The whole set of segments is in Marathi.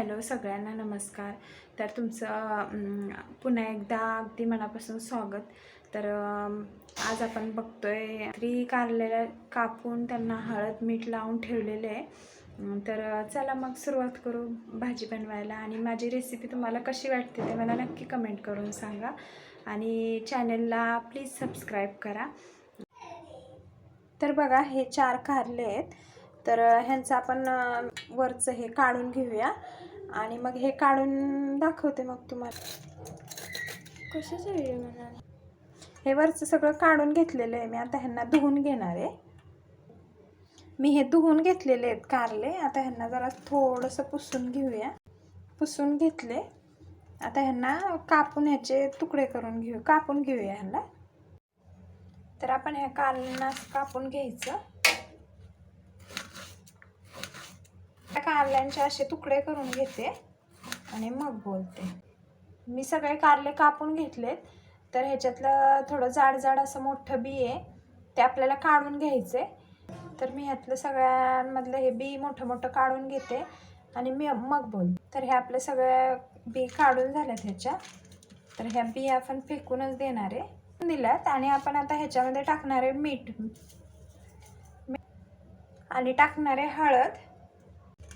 हॅलो सगळ्यांना नमस्कार. तर तुमचं पुन्हा एकदा अगदी मनापासून स्वागत. तर आज आपण बघतोय तरी कारलेल्या कापून त्यांना हळद मीठ लावून ठेवलेले आहे. तर चला मग सुरुवात करू भाजी बनवायला. आणि माझी रेसिपी तुम्हाला कशी वाटते ते मला नक्की कमेंट करून सांगा. आणि चॅनलला प्लीज सबस्क्राईब करा. तर बघा हे चार कारले आहेत. तर ह्यांचं आपण वरचं हे काढून घेऊया. आणि मग हे काढून दाखवते मग तुम्हाला. कशाचा व्हिडिओ म्हणाल हे वरचं सगळं काढून घेतलेलं आहे मी. आता ह्यांना धुवून घेणार आहे. मी हे धुवून घेतलेले आहेत कारले. आता ह्यांना जरा थोडंसं पुसून घेऊया. पुसून घेतले. आता ह्यांना कापून ह्याचे तुकडे करून घेऊ कापून घेऊया ह्यांना. तर आपण ह्या कारल्यांना कापून घ्यायचं त्या कारल्यांचे असे तुकडे करून घेते आणि मग बोलते. मी सगळे कारले कापून घेतलेत. तर ह्याच्यातलं थोडं जाड जाड असं मोठं बी आहे ते आपल्याला काढून घ्यायचे. तर मी ह्यातलं सगळ्यांमधलं हे बी मोठं मोठं काढून घेते आणि मी मग बोल तर हे आपल्या सगळ्या बी काढून झाल्यात ह्याच्या. तर ह्या बी आपण फेकूनच देणार आहे. दिल्यात आणि आपण आता ह्याच्यामध्ये टाकणार आहे मीठ. आणि टाकणार आहे हळद.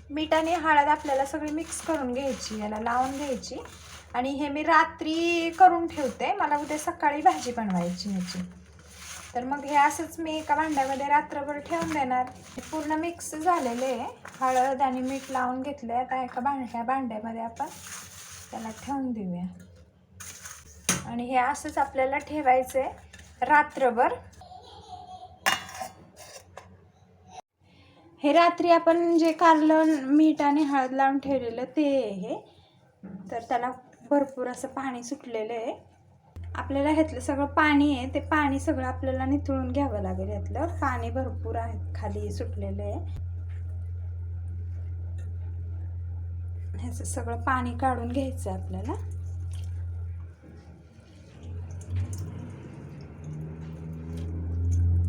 मीठ आणि हळद आपल्याला सगळी मिक्स करून घ्यायची याला लावून घ्यायची. आणि हे मी रात्री करून ठेवते. मला उद्या सकाळी भाजी बनवायची ह्याची. तर मग हे असंच मी एका भांड्यामध्ये रात्रभर ठेवून देणार. हे पूर्ण मिक्स झालेले आहे. हळद आणि मीठ लावून घेतले आता एका भांड्या भांड्यामध्ये आपण त्याला ठेवून देऊया. आणि हे असंच आपल्याला ठेवायचं आहे रात्रभर. हे रात्री आपण जे कारलं मीठ आणि हळद लावून ठेवलेलं ते आहे. हे तर त्याला भरपूर असं पाणी सुटलेलं आहे. आपल्याला ह्यातलं सगळं पाणी आहे ते पाणी सगळं आपल्याला निथळून घ्यावं लागेल ह्यातलं. पाणी भरपूर आहे खाली सुटलेलं आहे. ह्याचं सगळं पाणी काढून घ्यायचं आहे आपल्याला.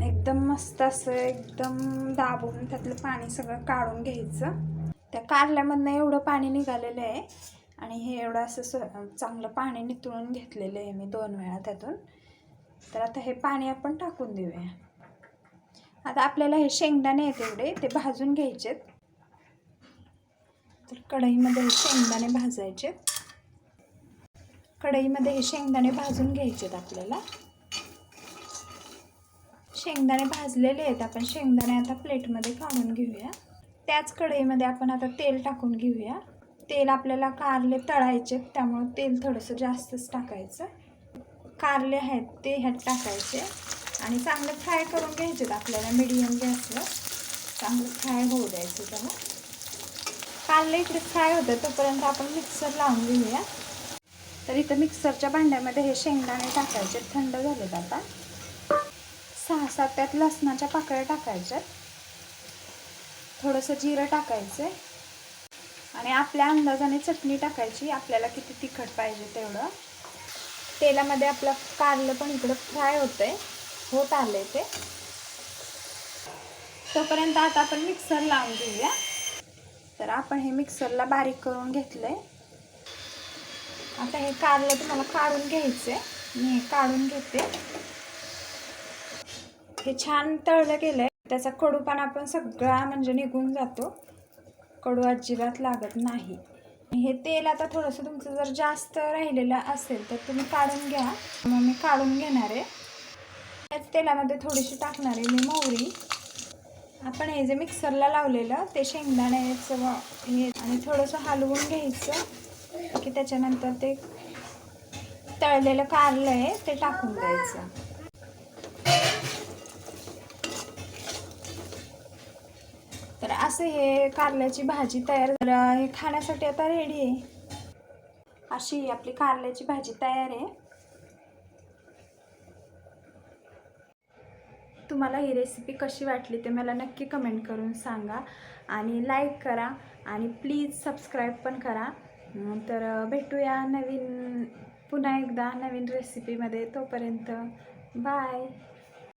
एकदम मस्त असं एकदम दाबून त्यातलं पाणी सगळं काढून घ्यायचं. त्या कारल्यामधनं एवढं पाणी निघालेलं आहे. आणि हे एवढं असं स चांगलं पाणी नितळून घेतलेलं आहे मी दोन वेळा त्यातून. तर आता हे पाणी आपण टाकून देऊया. आता आपल्याला हे शेंगदाणे आहेत एवढे ते भाजून घ्यायचेत. तर कढईमध्ये हे शेंगदाणे भाजायचे कढईमध्ये हे शेंगदाणे भाजून घ्यायचेत आपल्याला. शेंगदाणे भाजलेले आहेत. आपण शेंगदाणे आता प्लेटमध्ये काढून घेऊया. त्याच कढईमध्ये आपण आता तेल टाकून घेऊया. तेल आपल्याला कारले तळायचे त्यामुळं तेल थोडंसं जास्तच टाकायचं. कारले आहेत ते ह्यात टाकायचे. आणि चांगलं फ्राय करून घ्यायचे आपल्याला मिडियम गॅसवर. चांगलं फ्राय होऊ द्यायचं त्याला. कारले इकडे फ्राय होतं तोपर्यंत आपण मिक्सर लावून घेऊया. तर इथं मिक्सरच्या भांड्यामध्ये हे शेंगदाणे टाकायचे थंड झालेत आता. सहा सात त्यात लसणाच्या पाकळ्या टाकायच्यात थोडंसं जिरं टाकायचं आणि आपल्या अंदाजाने चटणी टाकायची आपल्याला किती तिखट पाहिजे तेवढं. तेलामध्ये आपलं कारलं पण इकडं फ्राय होतंय होत आलंय ते. तोपर्यंत आता आपण मिक्सर लावून घेऊया. तर आपण हे मिक्सरला बारीक करून घेतलंय. आता हे कारलं तुम्हाला काढून घ्यायचंय. मी हे काढून घेते. हे छान तळलं गेलंय. त्याचा कडूपणा आपण सगळा म्हणजे निघून जातो. कडू अजिबात लागत नाही. हे तेल आता थोडंसं तुमचं जर जास्त राहिलेलं असेल तर तुम्ही काढून घ्या. मग मी काढून घेणार आहे. त्याच तेलामध्ये थोडीशी टाकणार आहे मी मोहरी. आपण हे जे मिक्सरला लावलेलं ते शेंगदाण्याचं हे आणि थोडंसं हलवून घ्यायचं. की त्याच्यानंतर ते तळलेलं कारलं आहे ते टाकून द्यायचं. तर असं हे कारल्याची भाजी तयार हे खाण्यासाठी आता रेडी आहे. अशी आपली कारल्याची भाजी तयार आहे. तुम्हाला ही रेसिपी कशी वाटली ते मला नक्की कमेंट करून सांगा. आणि लाईक करा आणि प्लीज सबस्क्राईब पण करा. तर भेटूया नवीन पुन्हा एकदा नवीन रेसिपीमध्ये तोपर्यंत. बाय